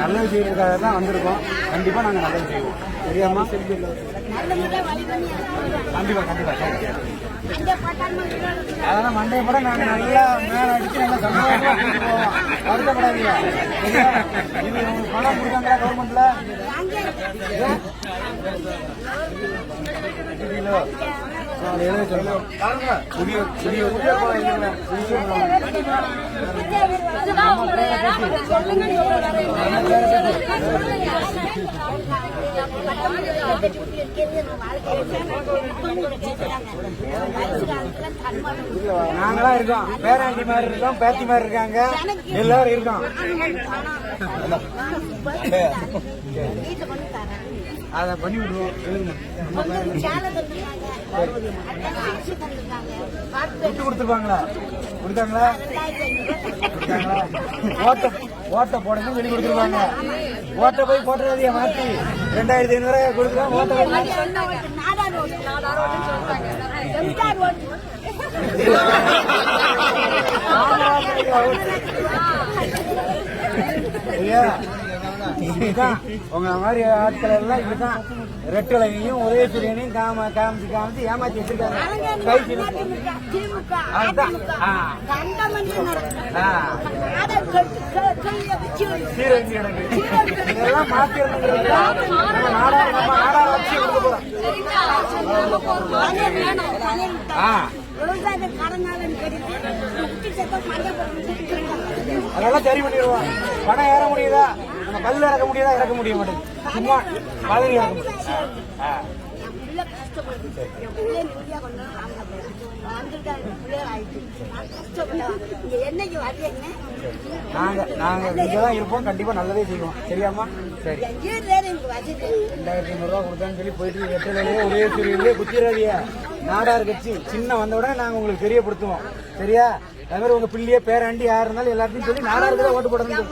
நல்லது செய்யறதுக்காக தான் வந்திருக்கோம் கண்டிப்பாக நாங்கள் நல்லது செய்வோம் சரியாம்மா கண்டிப்பாக கண்டிப்பாக சரி அதெல்லாம் மண்டைய கூட நாங்கள் நல்லா மேலே அடிச்சு நல்லா சந்தோஷமா போவோம் வருத்தப்படாதீங்க இது உங்களுக்கு பணம் கொடுத்தாங்களா கவர்மெண்ட்ல புதிய புதிய புதிய நாங்களாம் இருக்கோம். பேராண்டி மாதிரி இருக்கோம் பேத்தி மாதிரி இருக்காங்க. எல்லாரும் இருக்கோம். அதை பண்ணி விடுவோம். விட்டு கொடுத்துருப்பாங்களா? கொடுத்தாங்களா? கொடுத்தாங்களா? ஓட்ட ஓட்ட போடணும் வெளி கொடுத்துருவாங்க. ஓட்ட போய் போட்டுறதைய மாத்தி. ரெண்டாயிரத்தி ஐநூறு கொடுக்குறோம் ஓட்ட போய் ஐயா, உங்க மாதிரி ஆட்கள் எல்லாம் இதுதான். ரெட்டலையும் உதயசூரியனையும் காம காமிச்சு காமிச்சு ஏமாத்தி வச்சிருக்காங்க. இதெல்லாம் போறோம். ஆ. அதெல்லாம் சரி பண்ணிடுவோம். பணம் ஏற முடியுதா? நம்ம கல் இறக்க முடியுதா? இறக்க முடிய மாட்டேங்குது. சும்மா பதவி இறக்க முடியும். ஆ. நாங்க நாங்க இங்கதான் இருப்போம். கண்டிப்பா நல்லதே செய்வோம். சரியாம்மா? சரி. ரெண்டாயிரத்தி ஐநூறு ரூபா கொடுத்தான்னு சொல்லி போயிட்டு வெற்றிலையே ஒரே சிறியிலே குத்திராதியா நாடார் கட்சி. சின்ன வந்த உடனே நாங்க உங்களுக்கு தெரியப்படுத்துவோம். சரியா? அது மாதிரி உங்க பிள்ளைய பேராண்டி யார் இருந்தாலும் எல்லாத்தையும் சொல்லி நாடாருக்கு தான் ஓட்டு போடணும்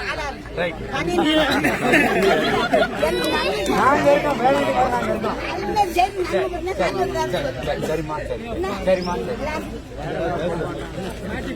நாடா நாங்க இருக்கோம் வேலைக்கு நாங்க இருக்கோம் சரிம்மா சரி சரிம்மா சரி